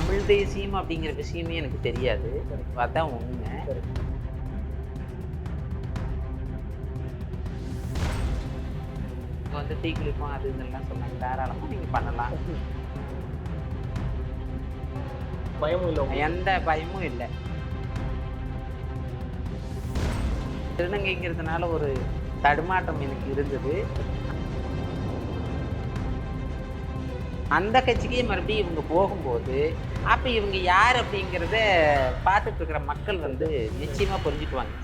தமிழ் தேசியம் அப்படிங்கிற விஷயமே எனக்கு தெரியாது. அதான் உண்மை. வந்து தீக்குளிப்போம் அது இதெல்லாம் சொன்னாங்க. தாராளமாக நீங்கள் பண்ணலாம். பயமும் இல்லை. எந்த பயமும் இல்லை. திருநங்கைங்கிறதுனால ஒரு தடுமாற்றம் எனக்கு இருந்தது. அந்த கட்சிக்கே மறுபடியும் இவங்க போகும்போது அப்போ இவங்க யார் அப்படிங்கிறத பார்த்துட்டு இருக்கிற மக்கள் வந்து நிச்சயமா புரிஞ்சுக்குவாங்க.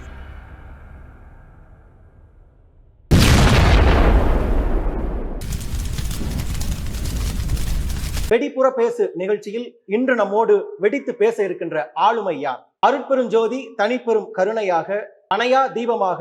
வெடிப்புற பேசு நிகழ்ச்சியில் இன்று நம்மோடு வெடித்து பேச இருக்கின்ற ஆளுமை யார் அருட்பெருஞ்சோதி தனிப்பெரும் கருணையாக அணையா தீபமாக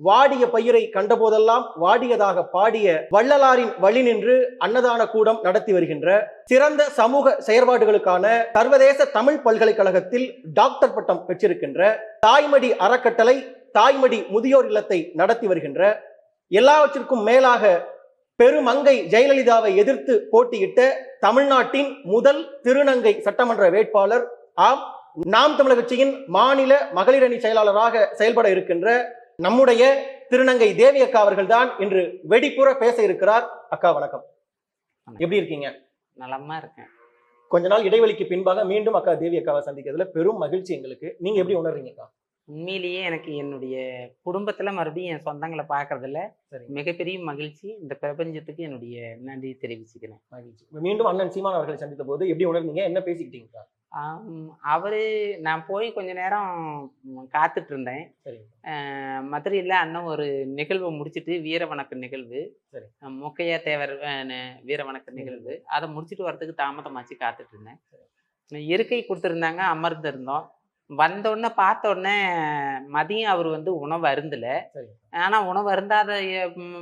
வாடிய பயிரை கண்டபோதெல்லாம் வாடியதாக பாடிய வள்ளலாரின் வழி நின்று அன்னதான கூடம் நடத்தி வருகின்ற சிறந்த சமூக செயற்பாடுகளுக்கான சர்வதேச தமிழ் பல்கலைக்கழகத்தில் டாக்டர் பட்டம் பெற்றிருக்கின்ற தாய்மடி அறக்கட்டளை தாய்மடி முதியோர் இல்லத்தை நடத்தி வருகின்ற எல்லாவற்றிற்கும் மேலாக பெருமங்கை ஜெயலலிதாவை எதிர்த்து போட்டியிட்ட தமிழ்நாட்டின் முதல் திருநங்கை சட்டமன்ற வேட்பாளர் ஆம் நாம் தமிழக கட்சியின் மாநில மகளிர் அணி செயலாளராக செயல்பட இருக்கின்ற நம்முடைய திருநங்கை தேவி அக்கா அவர்கள் தான் இன்று வெடிப்புற பேச இருக்கிறார். அக்கா வணக்கம். எப்படி இருக்கீங்க? நலமா இருக்கேன். கொஞ்ச நாள் இடைவெளிக்கு பின்பாக மீண்டும் அக்கா தேவி அக்காவை சந்திக்கிறதுல பெரும் மகிழ்ச்சி எங்களுக்கு. நீங்க எப்படி உணர்றீங்க அக்கா உண்மையிலேயே எனக்கு என்னுடைய குடும்பத்துல மறுபடியும் என் சொந்தங்களை பார்க்கறதுல சரி மிகப்பெரிய மகிழ்ச்சி. இந்த பிரபஞ்சத்துக்கு என்னுடைய நன்றி தெரிவிச்சுக்கிறேன். மகிழ்ச்சி. மீண்டும் அண்ணன் சீமான் அவர்களை சந்தித்த போது எப்படி உணர்ந்தீங்க? என்ன பேசிக்கிட்டீங்க அவரு நான் போய் கொஞ்ச நேரம் காத்துட்டு இருந்தேன். மதுரையில் அண்ணன் ஒரு நிகழ்வை முடிச்சிட்டு வீர வணக்க நிகழ்வு. சரி. முக்கையா தேவர் அஹ், ந- வீர வணக்க நிகழ்வு. அதை முடிச்சிட்டு வரதுக்கு தாமதமாச்சு காத்துட்டு இருந்தேன். இருக்கை கொடுத்துருந்தாங்க அமர்ந்திருந்தோம். வந்த உடனே பார்த்த உடனே மதியம் அவர் வந்து உணவு அருந்தல. சரி. ஆனா உணவு அருந்தாத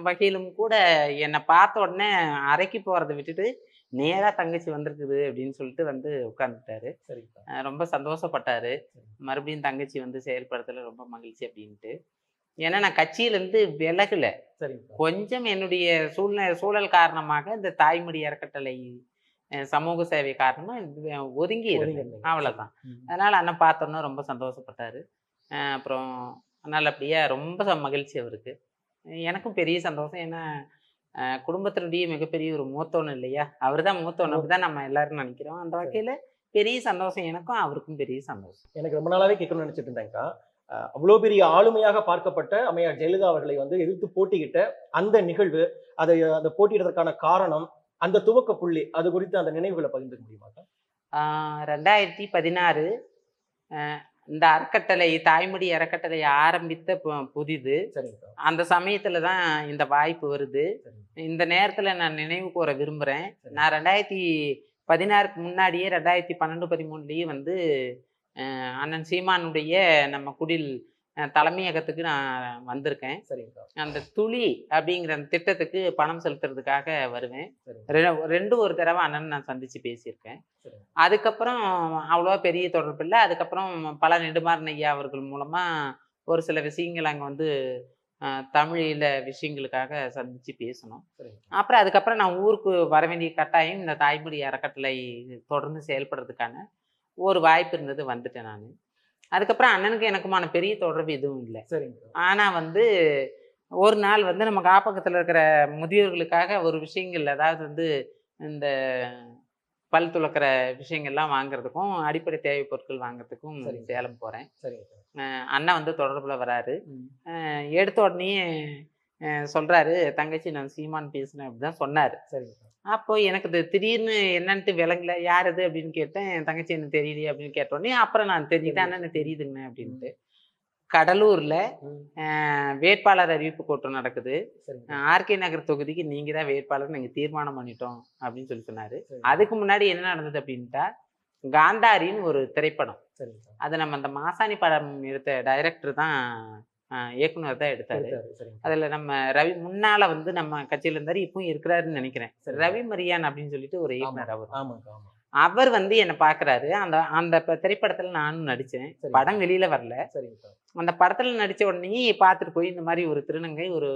வகையிலும் கூட என்னை பார்த்த உடனே அறைக்கு போறதை விட்டுட்டு நேரா தங்கச்சி வந்திருக்குது அப்படின்னு சொல்லிட்டு வந்து அஹ் ரொம்ப சந்தோஷப்பட்டாரு. மறுபடியும் தங்கச்சி வந்து செயல்படுத்தல ரொம்ப மகிழ்ச்சி அப்படின்ட்டு. ஏன்னா நான் கட்சியிலேருந்து விலகல. சரிங்கக்கா கொஞ்சம் என்னுடைய சூழ்நிலை சூழல் காரணமாக இந்த தாய்மொழி அறக்கட்டளை சமூக சேவை காரணமா இது ஒதுங்கி. அவ்வளவுதான் ம். அதனால அண்ணன் பார்த்தோன்னே ரொம்ப சந்தோஷப்பட்டாரு. அப்புறம் நல்லபடியா ரொம்ப மகிழ்ச்சி அவருக்கு. எனக்கும் பெரிய சந்தோஷம். ஏன்னா குடும்பத்தினுடைய மிகப்பெரிய ஒரு மூத்தவன் இல்லையா? அவர் தான் மூத்தவன் அப்படிதான் நம்ம எல்லாரும் நினைக்கிறோம். அந்த வகையில பெரிய சந்தோஷம் எனக்கும் அவருக்கும் பெரிய சந்தோஷம். எனக்கு ரொம்ப நாளாவே கேட்கணும்னு நினைச்சிட்டு இருந்தேன்க்கா அஹ் அவ்வளவு பெரிய ஆளுமையாக பார்க்கப்பட்ட அம்மையார் ஜெயலலிதா அவர்களை வந்து எதிர்த்து போட்டியிட்ட அந்த நிகழ்வு அதை அந்த போட்டியிடுறதுக்கான காரணம் அந்த துவக்க புள்ளி அது குறித்து அந்த நினைவுகளை பகிர்ந்துக்க முடியுமாக்கா ரெண்டாயிரத்தி பதினாறு இந்த அறக்கட்டளை தாய்மொழி அறக்கட்டளை ஆரம்பித்த புதிது. அந்த சமயத்துல தான் இந்த வாய்ப்பு வருது. இந்த நேரத்துல நான் நினைவு கூற விரும்புறேன். நான் ரெண்டாயிரத்தி பதினாறுக்கு முன்னாடியே ரெண்டாயிரத்தி பன்னெண்டு பதிமூணுலேயே வந்து அண்ணன் சீமானுடைய நம்ம குடில் தலைமையகத்துக்கு நான் வந்திருக்கேன். சரிங்கக்கா அந்த துளி அப்படிங்கிற அந்த திட்டத்துக்கு பணம் செலுத்துறதுக்காக வருவேன். சரிங்க. ரெண்டு ஒரு தடவை அண்ணன் நான் சந்திச்சு பேசியிருக்கேன். அதுக்கப்புறம் அவ்வளோவா பெரிய தொடர்பு இல்லை. அதுக்கப்புறம் பல நெடுமாறன் ஐயா அவர்கள் மூலமா ஒரு சில விஷயங்கள் அங்கே வந்து தமிழில விஷயங்களுக்காக சந்திச்சு பேசணும். சரிங்க. அப்புறம் அதுக்கப்புறம் நான் ஊருக்கு வர வேண்டிய கட்டாயம் இந்த தாய்மொழி அறக்கட்டளை தொடர்ந்து செயல்படுறதுக்கான ஒரு வாய்ப்பு இருந்தது வந்துட்டேன் நான். அதுக்கப்புறம் அண்ணனுக்கு எனக்குமான பெரிய தொடர்பு எதுவும் இல்லை. சரிங்கக்கா ஆனா வந்து ஒரு நாள் வந்து நம்ம காப்பகத்துல இருக்கிற முதியோர்களுக்காக ஒரு விஷயங்கள் அதாவது வந்து இந்த பல் துளக்கிற விஷயங்கள்லாம் வாங்குறதுக்கும் அடிப்படை தேவைப் பொருட்கள் வாங்குறதுக்கும். சேலம் அஹ் அண்ணன் வந்து தொடர்புல வராரு. எடுத்த உடனே அஹ் சொல்றாரு தங்கச்சி நான் சீமான் பேசினேன் அப்படிதான் சொன்னாரு. சரிங்கக்கா அப்போ எனக்கு திடீர்னு என்னன்ட்டு விளங்கல யார் இது? அப்படின்னு கேட்டேன் என் தங்கச்சி எனக்கு தெரியலையே அப்படின்னு கேட்ட உடனே அப்புறம் நான் தெரிஞ்சுக்கிட்டேன் அண்ணன் எனக்கு தெரியுதுங்கண்ணே அப்படின்ட்டு. கடலூர்ல வேட்பாளர் அறிவிப்பு கூட்டம் நடக்குது. ஆர்கே நகர் தொகுதிக்கு நீங்க தான் வேட்பாளர் நீங்க தீர்மானம் பண்ணிட்டோம் அப்படின்னு சொல்லி சொன்னாரு. சரி. அதுக்கு முன்னாடி என்ன நடந்தது அப்படின்ட்டா காந்தாரின்னு ஒரு திரைப்படம். அது நம்ம அந்த மாசாணி படம் எடுத்த டைரக்டர் தான் இயக்குனர் தான் எடுத்தாரு. அதுல நம்ம ரவி முன்னால வந்து நம்ம கட்சியில இருந்தாரு இப்பவும் இருக்கிறாருன்னு நினைக்கிறேன். ரவி மரியான் அப்படின்னு சொல்லிட்டு ஒரு இயக்குனர் அவர். அவர் வந்து என்னை பாக்குறாரு. அந்த அந்த திரைப்படத்துல நானும் நடிச்சேன். சரி. படம் வெளியில வரல. அந்த படத்துல நடிச்ச உடனே பார்த்துட்டு போய் இந்த மாதிரி ஒரு திருநங்கை ஒரு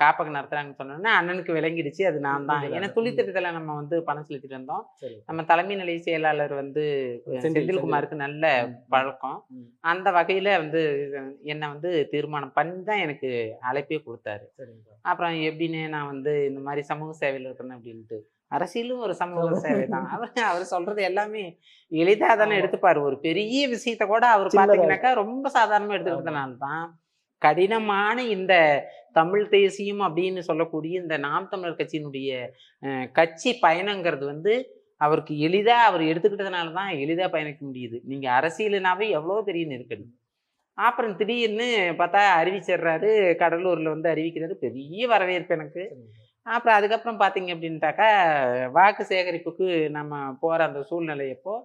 காப்பகம் நடத்துறாங்கன்னு சொன்னோன்னே அண்ணனுக்கு விளங்கிடுச்சு. அது நான் தான். ஏன்னா. துளித்திட்டத்தில் நம்ம வந்து பணம் செலுத்திட்டு சரிங்க நம்ம தலைமை நிலைய செயலாளர் வந்து செந்தில், செந்தில்குமாருக்கு நல்ல பழக்கம். அந்த வகையில வந்து என்னை வந்து தீர்மானம் பண்ணி தான் எனக்கு அழைப்பே கொடுத்தாரு. அப்புறம் எப்படின்னு நான் வந்து இந்த மாதிரி சமூக சேவையில் இருக்கிறேன் அப்படின்ட்டு. அரசியலும் ஒரு சமூக சேவை தான். அவர் அவர் சொல்றது எல்லாமே எளிதாக தானே. எடுத்துப்பாரு. ஒரு பெரிய விஷயத்த கூட அவர் பார்த்தீங்கன்னாக்கா ரொம்ப சாதாரணமாக எடுத்துக்கிறதுனால தான். கடினமான இந்த தமிழ் தேசியம் அப்படின்னு சொல்லக்கூடிய இந்த நாம் தமிழர் கட்சியினுடைய கட்சி பயணங்கிறது வந்து அவருக்கு எளிதாக அவர் எடுத்துக்கிட்டதுனால தான் எளிதாக பயணிக்க முடியுது. நீங்கள் அரசியலுனாவே எவ்வளோ பெரிய நெருக்கடி. அப்புறம் திடீர்னு பார்த்தா அறிவிச்சிடுறாரு கடலூரில் வந்து அறிவிக்கிறாரு பெரிய வரவேற்பு எனக்கு. அப்புறம் அதுக்கப்புறம் பார்த்தீங்க அப்படின்ட்டாக்கா வாக்கு சேகரிப்புக்கு நம்ம போகிற அந்த அது, அஹ்,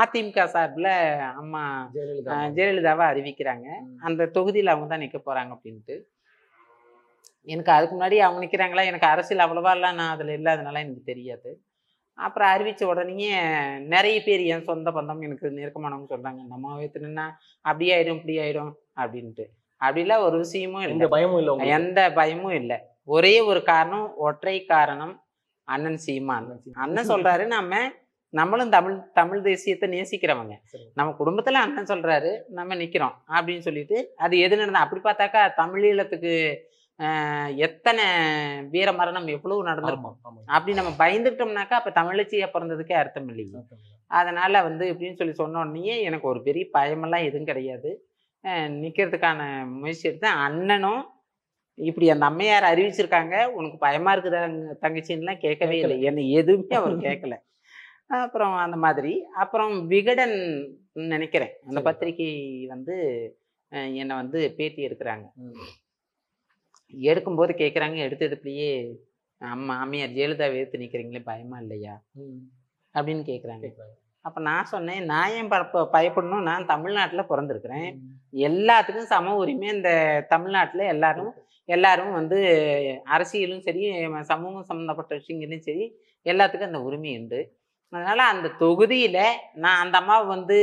அதிமுக சார்பில் அம்மா ஜெயலலிதாவை அறிவிக்கிறாங்க. அந்த தொகுதியில் அவங்க தான் நிற்க போகிறாங்க அப்படின்ட்டு. எனக்கு அதுக்கு முன்னாடி அவங்க நிற்கிறாங்களா எனக்கு அரசியல் அவ்வளோவாலாம் நான் அதில் இல்லாதனால எனக்கு தெரியாது. அப்புறம் அறிவித்த உடனேயே நிறைய பேர் என் சொந்த பந்தம் எனக்கு நெருக்கமானவங்க சொல்கிறாங்க நம்ம வைத்துனா அப்படி ஆயிடும் இப்படி ஆயிடும் அப்படின்ட்டு. அப்படிலாம் ஒரு விஷயமும் இல்லை. பயமும் இல்ல எந்த பயமும் இல்லை. ஒரே ஒரு காரணம் ஒற்றை காரணம் அண்ணன் சீமான். அண்ணன் சொல்றாரு நம்ம நம்மளும் தமிழ் தமிழ் தேசியத்தை நேசிக்கிறவங்க. நம்ம குடும்பத்துல அண்ணன் சொல்றாரு நம்ம நிக்கிறோம் அப்படின்னு சொல்லிட்டு அது எது நடந்தா அப்படி பார்த்தாக்கா தமிழீழத்துக்கு எத்தனை வீர மரணம் எவ்வளவு நடந்திருக்கும். அப்படி நம்ம பயந்துட்டோம்னாக்கா அப்ப தமிழச்சியா பிறந்ததுக்கே அர்த்தம் இல்லைங்க அதனால வந்து இப்படின்னு சொல்லி சொன்ன உடனேயே எனக்கு ஒரு பெரிய பயமெல்லாம் எதுவும் கிடையாது. அஹ் நிக்கிறதுக்கான முயற்சி எடுத்தேன். அண்ணனும் இப்படி அந்த அம்மையார் அறிவிச்சிருக்காங்க. உனக்கு பயமா இருக்குதா தங்கச்சின்னுலாம் கேட்கவே இல்லை. என்னை எதுவுமே அவர் கேட்கல. அப்புறம் அந்த மாதிரி அப்புறம் விகடன் நினைக்கிறேன் அந்த. பத்திரிகை வந்து என்னை வந்து பேட்டி எடுக்கிறாங்க. எடுக்கும்போது கேட்குறாங்க எடுத்த எடுப்புலயே அம்மா அம்மையார் ஜெயலலிதாவை எடுத்து நிற்கிறீங்களே பயமா இல்லையா. அப்படின்னு கேட்குறாங்க. அப்போ நான் சொன்னேன் நான் ஏன் பயப்படணும் நான் தமிழ்நாட்டில் பிறந்திருக்கிறேன். எல்லாத்துக்கும் சம உரிமை இந்த தமிழ்நாட்டில் எல்லாரும் எல்லாரும் வந்து அரசியலும் சரி சமூகம் சம்மந்தப்பட்ட விஷயங்களையும் சரி எல்லாத்துக்கும் அந்த உரிமை உண்டு அதனால அந்த தொகுதியில நான் அந்த அம்மாவை வந்து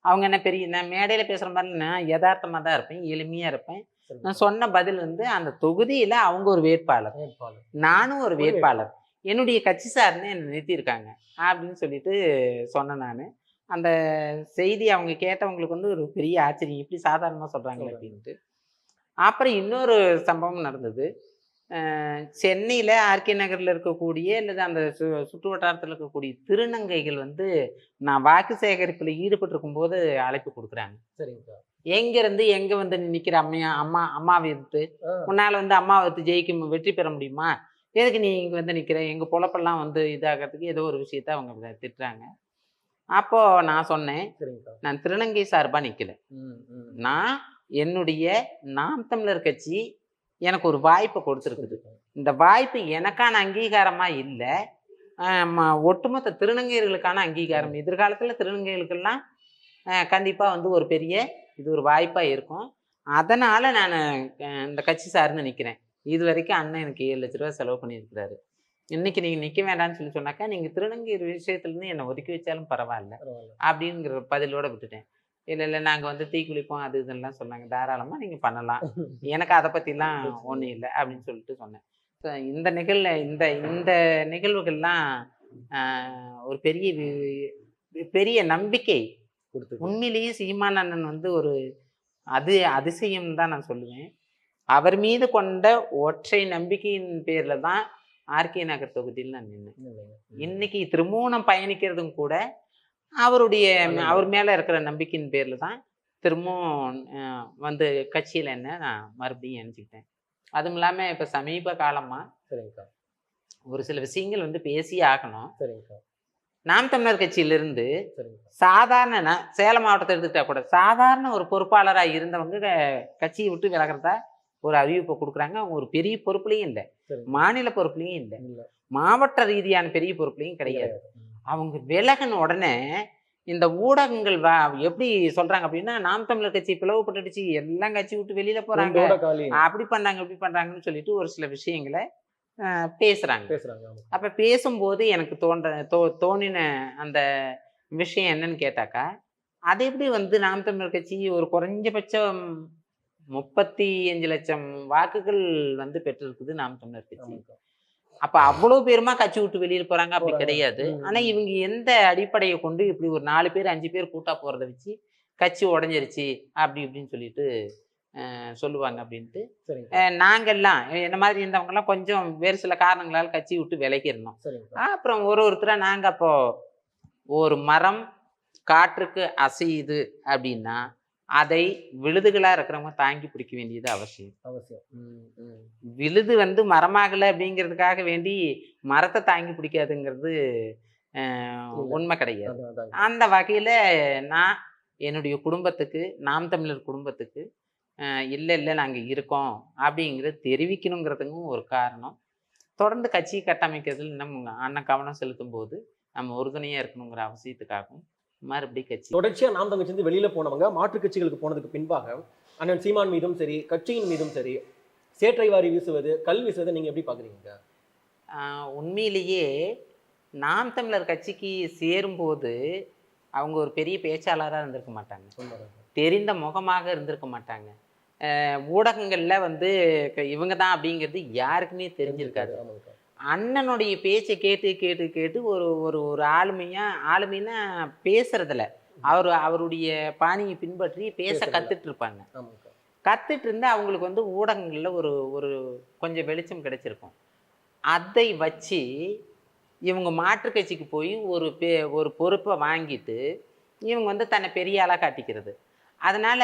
அவங்க என்ன பெரிய நான் மேடையில் பேசுகிற மாதிரி நான் யதார்த்தமாக தான் இருப்பேன் எளிமையாக இருப்பேன். நான் சொன்ன பதில் வந்து அந்த தொகுதியில அவங்க ஒரு வேட்பாளர். வேட்பாளர். நானும் ஒரு வேட்பாளர். என்னுடைய கட்சி சார்னு என்னை நிறுத்தியிருக்காங்க அப்படின்னு சொல்லிட்டு சொன்னேன் நான். அந்த செய்தி அவங்க கேட்டவங்களுக்கு வந்து ஒரு பெரிய ஆச்சரியம். இப்படி சாதாரணமாக சொல்கிறாங்களே. அப்படின்ட்டு. அப்புறம் இன்னொரு சம்பவம் நடந்தது. சென்னையில் ஆர்கே நகரில் இருக்கக்கூடிய அல்லது அந்த சு சுற்று வட்டாரத்தில் இருக்கக்கூடிய திருநங்கைகள் வந்து நான் வாக்கு சேகரிப்பில் ஈடுபட்டிருக்கும் போது அழைப்பு கொடுக்குறாங்க சரிங்கக்கா. எங்கேருந்து எங்கே வந்து நிற்கிற அம்மையா அம்மா அம்மாவை எதிர்த்து ஆ. உன்னால் வந்து அம்மாவை எடுத்து ஜெயிக்க வெற்றி பெற முடியுமா எதுக்கு நீ இங்கே வந்து நிற்கிற எங்கள் பொழப்பெல்லாம் வந்து இதாகிறதுக்கு ஏதோ ஒரு விஷயத்த அவங்க திட்டுறாங்க அப்போது நான் சொன்னேன். நான் திருநங்கை சார்பாக நிற்கல. நான் என்னுடைய நாம் தமிழர் கட்சி எனக்கு ஒரு வாய்ப்பை கொடுத்துருக்குது. இந்த வாய்ப்பு எனக்கான அங்கீகாரமாக இல்லை. ஒட்டுமொத்த திருநங்கையர்களுக்கான அங்கீகாரம். எதிர்காலத்தில் திருநங்கைகளுக்கெல்லாம் கண்டிப்பாக வந்து ஒரு பெரிய இது ஒரு வாய்ப்பாக இருக்கும். அதனால் நான் இந்த கட்சி சார்ந்து நிற்கிறேன் இது வரைக்கும் அண்ணன் எனக்கு ஏழு லட்ச ரூபா செலவு பண்ணியிருக்கிறாரு. இன்னைக்கு நீங்கள் நிற்க வேண்டாம்னு சொல்லி சொன்னாக்கா நீங்கள் திருநங்கை விஷயத்துலேருந்து என்னை ஒதுக்கி வச்சாலும் பரவாயில்ல. பரவாயில்ல. அப்படிங்கிற பதிலோட விட்டுட்டேன். இல்லை இல்லை. நாங்கள் வந்து தீக்குளிப்போம் அது இதெல்லாம் சொன்னாங்க. தாராளமாக நீங்கள் பண்ணலாம். எனக்கு அதை பற்றிலாம் ஒன்றும் இல்லை. அப்படின்னு சொல்லிட்டு சொன்னேன். ஸோ இந்த நிகழ்ல இந்த இந்த நிகழ்வுகள்லாம் ஒரு பெரிய பெரிய நம்பிக்கை கொடுத்து உண்மையிலேயே சீமான் அண்ணன் வந்து ஒரு அது அதிசயம் தான் நான் சொல்லுவேன். அவர் மீது கொண்ட ஒற்றை நம்பிக்கையின் பேரில் தான் ஆர்கே நகர் தொகுதியில் நான் நின்னேன். இன்னைக்கு திரும்பவும் நான் பயணிக்கிறதும் கூட அவருடைய. அவர் மேல இருக்கிற நம்பிக்கையின் பேர்ல தான் திரும்பவும் வந்து கட்சியில என்ன நான் மறுபடியும் இணைஞ்சுக்கிட்டேன் அதுவும் இல்லாம இப்ப சமீப காலமா சரிங்கக்கா. ஒரு சில விஷயங்கள் வந்து பேசியே ஆகணும் சரிங்கக்கா. நாம் தமிழர் கட்சியிலிருந்து. சாதாரண சேலம் மாவட்டத்தை எடுத்துக்கிட்டா கூட சாதாரண ஒரு பொறுப்பாளரா இருந்தவங்க கட்சியை விட்டு விலகிறதா ஒரு அறிவிப்பை கொடுக்குறாங்க அவங்க ஒரு பெரிய பொறுப்புலையும் இல்லை. மாநில பொறுப்புலையும் இல்லை. மாவட்ட ரீதியான பெரிய பொறுப்புலையும் கிடையாது. அவங்க விலகின உடனே இந்த ஊடகங்கள் வா எப்படி சொல்றாங்க அப்படின்னா நாம் தமிழர் கட்சி பிளவுபட்டுடுச்சு எல்லாம் கட்சி விட்டு வெளியில போறாங்க அப்படி பண்ணாங்க இப்படி பண்றாங்கன்னு சொல்லிட்டு ஒரு சில விஷயங்களை பேசுறாங்க. அப்ப பேசும்போது எனக்கு தோன்ற தோ தோணின அந்த விஷயம் என்னன்னு கேட்டாக்கா அது எப்படி வந்து நாம் தமிழர் கட்சி ஒரு குறைஞ்சபட்சம் முப்பத்தி அஞ்சு லட்சம் வாக்குகள் வந்து பெற்றிருக்குது நாம் தமிழர் கட்சி. அப்ப அவ்வளவு பேருமா கட்சி விட்டு வெளியில போறாங்க அப்படி. கிடையாது ஆனா. இவங்க எந்த அடிப்படையை கொண்டு இப்படி ஒரு நாலு பேர் அஞ்சு பேர் கூட்டா போறதை வச்சு கட்சி உடஞ்சிருச்சு அப்படி இப்படின்னு சொல்லிட்டு சொல்லுவாங்க அப்படின்ட்டு நாங்கெல்லாம் என்ன மாதிரி இருந்தவங்க எல்லாம் கொஞ்சம் வேறு சில காரணங்களால் கட்சி விட்டு விலகி இருந்தோம் அப்புறம் ஒரு ஒருத்தரா நாங்க அப்போ ஒரு மரம் காற்றுக்கு அசையுது அப்படின்னா அதை விழுதுகளா இருக்கிறவங்க தாங்கி பிடிக்க வேண்டியது அவசியம் அவசியம். விழுது வந்து மரமாகலை அப்படிங்கிறதுக்காக வேண்டி மரத்தை தாங்கி பிடிக்காதுங்கிறது. உண்மை கிடையாது. அந்த வகையில நான் என்னுடைய குடும்பத்துக்கு நாம் தமிழர் குடும்பத்துக்கு இல்லை இல்லை நாங்கள் இருக்கோம் அப்படிங்கிறது தெரிவிக்கணுங்கிறதுக்கும் ஒரு காரணம் தொடர்ந்து கட்சி கட்டமைக்கிறதுல நம்ம அண்ணன் கவனம் செலுத்தும் போது நம்ம உறுதுணையா இருக்கணுங்கிற அவசியத்துக்காகவும் மறுபடியும் கட்சி. தொடர்ச்சியா நாம் தங்கச்சி வந்து வெளியில போனவங்க மாற்றுக் கட்சிகளுக்கு போனதுக்கு பின்பாக அண்ணன் சீமான் மீதும் சரி கட்சியின் மீதும் சரி சேற்றை வாரி வீசுவது கல் வீசுவதை நீங்க எப்படி பாக்குறீங்க? ஆஹ் உண்மையிலேயே நாம் தமிழர் கட்சிக்கு சேரும்போது அவங்க ஒரு பெரிய பேச்சாளராக இருந்திருக்க மாட்டாங்க. தெரிந்த முகமாக இருந்திருக்க மாட்டாங்க. ஊடகங்கள்ல வந்து இவங்க தான் அப்படிங்கிறது யாருக்குமே தெரிஞ்சிருக்காது. அண்ணனுடைய பேச்சை கேட்டு கேட்டு கேட்டு ஒரு ஒரு ஒரு ஆளுமையா ஆளுமைன்னா பேசுறதுல அவர் அவருடைய பாணியை பின்பற்றி பேச. கத்துட்டு இருப்பாங்க. கத்துட்டு இருந்து அவங்களுக்கு வந்து ஊடகங்கள்ல ஒரு ஒரு கொஞ்சம் வெளிச்சம் கிடைச்சிருக்கும் அதை வச்சு இவங்க மாற்றுக் கட்சிக்கு போய் ஒரு பே ஒரு பொறுப்பை வாங்கிட்டு இவங்க வந்து தன்னை பெரிய ஆளா காட்டிக்கிறது அதனால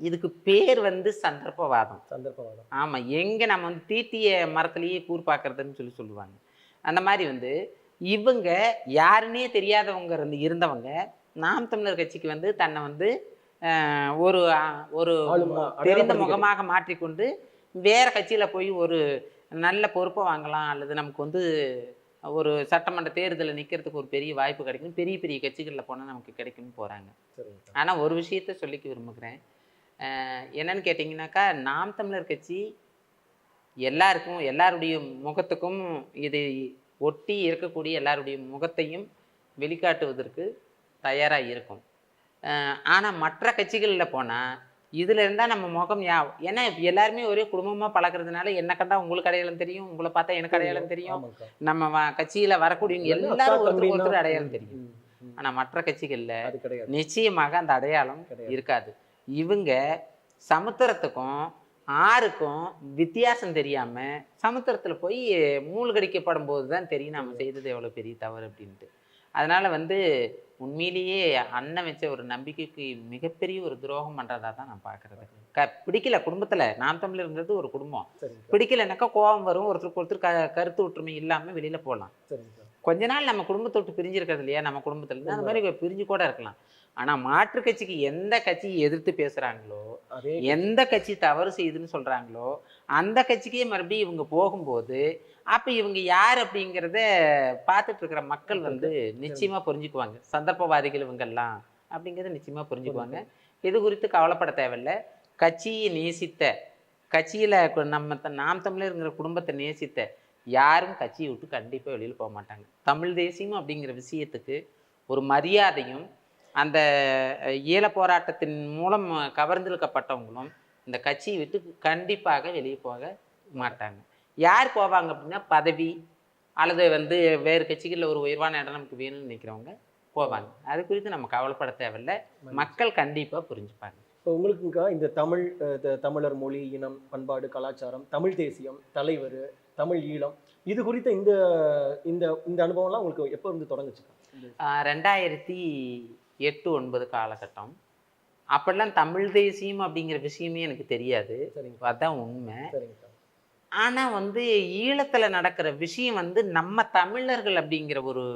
இதுக்கு பேர் வந்து சந்தர்ப்பவாதம். சந்தர்ப்பவாதம். ஆமா எங்க நம்ம வந்து தீட்டிய மரத்திலேயே கூர் பார்க்கறதுன்னு சொல்லி சொல்லுவாங்க. அந்த மாதிரி வந்து இவங்க யாருன்னே தெரியாதவங்க இருந்து இருந்தவங்க நாம் தமிழர் கட்சிக்கு வந்து தன்னை வந்து ஆஹ், ஒரு ஒரு தெரிந்த. முகமாக மாற்றிக்கொண்டு வேற கட்சியில போய் ஒரு நல்ல பொறுப்பை வாங்கலாம் அல்லது நமக்கு வந்து ஒரு சட்டமன்ற தேர்தலில் நிக்கிறதுக்கு ஒரு பெரிய வாய்ப்பு கிடைக்கும் பெரிய பெரிய கட்சிகளில் போனால் நமக்கு கிடைக்கும்னு போறாங்க. சரிங்கக்கா. ஆனா ஒரு விஷயத்த சொல்லிக்க விரும்புகிறேன். என்னன்னு கேட்டிங்கனாக்கா நாம் தமிழர் கட்சி எல்லாருக்கும் எல்லாருடைய முகத்துக்கும் இது ஒட்டி இருக்கக்கூடிய எல்லாருடைய முகத்தையும் வெளிக்காட்டுவதற்கு தயாரா இருக்கும். அஹ் ஆனா மற்ற கட்சிகளில் போனா இதுல இருந்தா நம்ம முகம் யா ஏன்னா எல்லாருமே ஒரே குடும்பமா பழகுறதுனால என்ன கண்டா உங்களுக்கு அடையாளம் தெரியும் உங்களை பார்த்தா எனக்கு அடையாளம் தெரியும். நம்ம கட்சியில வரக்கூடியவங்க எல்லாரும் ஒருத்தர் தம்பின்னா- அடையாளம் தெரியும். ம், ம். ஆனா மற்ற கட்சிகள்ல நிச்சயமாக அந்த அடையாளம். இருக்காது. இவங்க சமுத்திரத்துக்கும் ஆறுக்கும் வித்தியாசம் தெரியாம சமுத்திரத்துல போய் மூழ்கடிக்கப்படும் போது தான் தெரியும் நம்ம செய்தது எவ்வளவு பெரிய தவறு அப்படின்ட்டு. அதனால வந்து உண்மையிலேயே அண்ணன் வச்ச ஒரு நம்பிக்கைக்கு மிகப்பெரிய ஒரு துரோகம் பண்றதா தான் நான் பாக்குறது. க பிடிக்கல. குடும்பத்துல நாம் தமிழர்ங்கிறது ஒரு குடும்பம். பிடிக்கலனாக்கா கோபம் வரும். ஒருத்தருக்கு ஒருத்தர் க கருத்து ஒற்றுமை இல்லாம வெளியில போகலாம். கொஞ்ச நாள் நம்ம குடும்பத்தை விட்டு பிரிஞ்சிருக்கிறது இல்லையா? நம்ம குடும்பத்துல இருந்து. அந்த மாதிரி பிரிஞ்சு கூட இருக்கலாம். ஆனா மாற்று கட்சிக்கு எந்த கட்சியை எதிர்த்து பேசுறாங்களோ அதே எந்த கட்சி தவறு செய்யுதுன்னு சொல்றாங்களோ அந்த கட்சிக்கே மறுபடியும் இவங்க போகும்போது அப்ப இவங்க யார் அப்படிங்கிறத பார்த்துட்டு இருக்கிற மக்கள் வந்து நிச்சயமா புரிஞ்சுக்குவாங்க. சந்தர்ப்பவாதிகள் இவங்கெல்லாம் அப்படிங்கிறத நிச்சயமா புரிஞ்சுக்குவாங்க. இது குறித்து கவலைப்பட தேவையில்ல. கட்சியை நேசித்த கட்சியில நம்ம நாம் தமிழருங்கிற குடும்பத்தை நேசித்த யாரும் கட்சியை விட்டு கண்டிப்பா வெளியில போக மாட்டாங்க. தமிழ் தேசியம் அப்படிங்கிற விஷயத்துக்கு ஒரு மரியாதையும் அந்த ஈழ போராட்டத்தின் மூலம் கவர்ந்திழுக்கப்பட்டவங்களும் இந்த கட்சியை விட்டு கண்டிப்பாக வெளியே போக மாட்டாங்க. யார் போவாங்க அப்படின்னா பதவி அல்லது வந்து வேறு கட்சிகளில் ஒரு உயர்வான இடம் நமக்கு வேணும்னு நினைக்கிறவங்க போவாங்க. அது குறித்து நம்ம கவலைப்பட தேவையில்ல. மக்கள் கண்டிப்பா புரிஞ்சுப்பாங்க. இப்போ உங்களுக்குங்கக்கா இந்த தமிழ் தமிழர் மொழி இனம் பண்பாடு கலாச்சாரம் தமிழ் தேசியம் தலைவர் தமிழ் ஈழம் இது குறித்த இந்த இந்த இந்த அனுபவம்லாம் உங்களுக்கு எப்போ இருந்து தொடங்குச்சுக்கா? ஆஹ் ரெண்டாயிரத்தி எட்டு ஒன்பது காலகட்டம். அப்பெல்லாம் தமிழ் தேசியம் அப்படிங்கிற விஷயமே எனக்கு தெரியாது. சரிங்க. அதான் உண்மை. சரிங்கக்கா ஆனா வந்து ஈழத்துல நடக்கிற விஷயம் வந்து நம்ம தமிழர்கள் அப்படிங்கிற ஒரு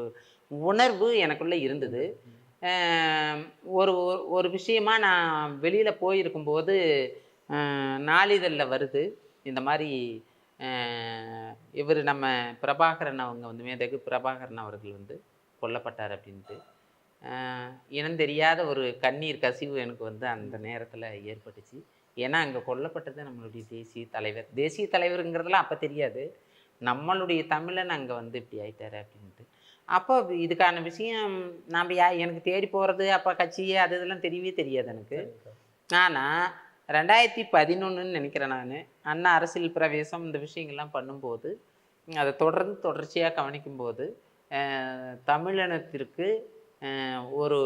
உணர்வு எனக்குள்ள இருந்தது. ஒரு ஒரு- ஒரு விஷயமா நான் வெளியில் போயிருக்கும்போது நாளிதழில் வருது. இந்த மாதிரி இவர் நம்ம பிரபாகரன் அவங்க வந்து மேதகு பிரபாகரன் அவர்கள் வந்து கொல்லப்பட்டார் அப்படின்ட்டு. இனம் தெரியாத ஒரு கண்ணீர் கசிவு எனக்கு வந்து அந்த நேரத்தில் ஏற்பட்டுச்சு. ஏன்னா அங்கே கொல்லப்பட்டது நம்மளுடைய தேசிய தலைவர். தேசிய தலைவருங்கிறதெல்லாம் அப்போ தெரியாது. நம்மளுடைய தமிழன் அங்கே வந்து இப்படி ஆயிட்டாரு அப்படின்ட்டு. அப்போ இதுக்கான விஷயம் நாம் யா எனக்கு தேடி போகிறது அப்போ கட்சி அது இதெல்லாம் தெரியவே தெரியாது எனக்கு. ஆனால் ரெண்டாயிரத்தி பதினொன்றுன்னு நினைக்கிறேன் நான். அண்ணா அரசியல் பிரவேசம் இந்த விஷயங்கள்லாம் பண்ணும்போது அதை தொடர்ந்து தொடர்ச்சியாக கவனிக்கும்போது தமிழினத்திற்கு ஒரு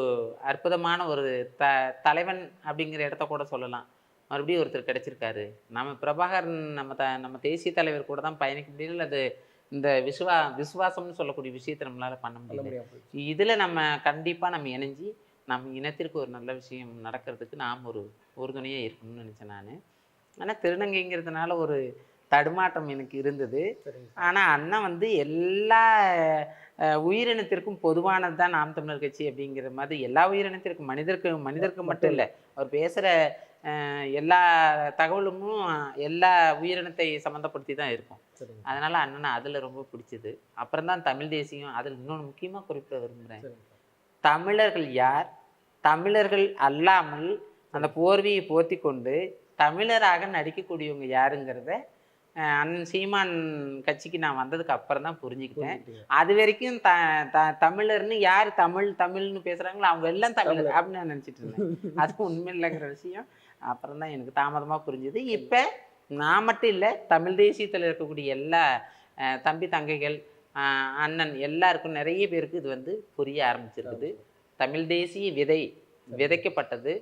அற்புதமான ஒரு த தலைவன் அப்படிங்கிற இடத்த கூட சொல்லலாம். மறுபடியும் ஒருத்தர் கிடைச்சிருக்காரு. நம்ம பிரபாகரன் நம்ம த நம்ம தேசிய தலைவர் கூட தான் பயணிக்க முடியல அது இந்த விசுவா விசுவாசம்னு சொல்லக்கூடிய விஷயத்தை நம்மளால பண்ண முடியல. இதில் நம்ம கண்டிப்பாக நம்ம இணைஞ்சு நம்ம இனத்திற்கு ஒரு நல்ல விஷயம் நடக்கிறதுக்கு நாம் ஒரு உறுதுணையாக இருக்கணும்னு நினச்சேன் நான். ஆனால் திருநங்கைங்கிறதுனால ஒரு தடுமாற்றம் எனக்கு இருந்தது. ஆனால் அண்ணன் வந்து எல்லா உயிரினத்திற்கும் பொதுவானது தான் நாம் தமிழர் கட்சி அப்படிங்கிற மாதிரி எல்லா உயிரினத்திற்கும் மனிதருக்கு மனிதருக்கு மட்டும் இல்லை. அவர் பேசுகிற எல்லா தகவலும் எல்லா உயிரினத்தை சம்மந்தப்படுத்தி தான் இருக்கும். அதனால அண்ணனை அதில் ரொம்ப பிடிச்சது. அப்புறம் தான் தமிழ் தேசியம் அதில் இன்னொன்று முக்கியமாக குறிப்பிட விரும்புகிறேன் தமிழர்கள் யார்? தமிழர்கள் அல்லாமல் அந்த போர்வையை போத்தி கொண்டு தமிழராக நடிக்கக்கூடியவங்க யாருங்கிறத அண்ணன் சீமான் கட்சிக்கு நான் வந்ததுக்கு அப்புறம் தான் புரிஞ்சுக்கிட்டேன். அது வரைக்கும் த த தமிழர்னு யார் தமிழ் தமிழ்னு பேசுகிறாங்களோ அவங்க எல்லாம் தமிழர். அப்படின்னு நான் நினச்சிட்டு இருந்தேன். அது உண்மை இல்லைங்கிற விஷயம். அப்புறம் தான் எனக்கு தாமதமாக புரிஞ்சுது. இப்போ நான் மட்டும் இல்லை தமிழ் தேசியத்தில் இருக்கக்கூடிய எல்லா தம்பி தங்கைகள் அண்ணன் எல்லாருக்கும் நிறைய பேருக்கு இது வந்து புரிய ஆரம்பிச்சிருக்குது. தமிழ் தேசிய விதை விதைக்கப்பட்டது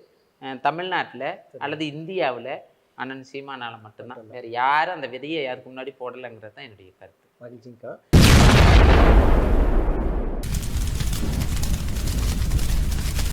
தமிழ்நாட்டில் அல்லது இந்தியாவில் அண்ணன் சீமானால மட்டும்தான். வேற யாரும் அந்த விதையை யாருக்கு முன்னாடி போடலைங்கிறது தான் என்னுடைய கருத்து. மகிழ்ச்சிங்கக்கா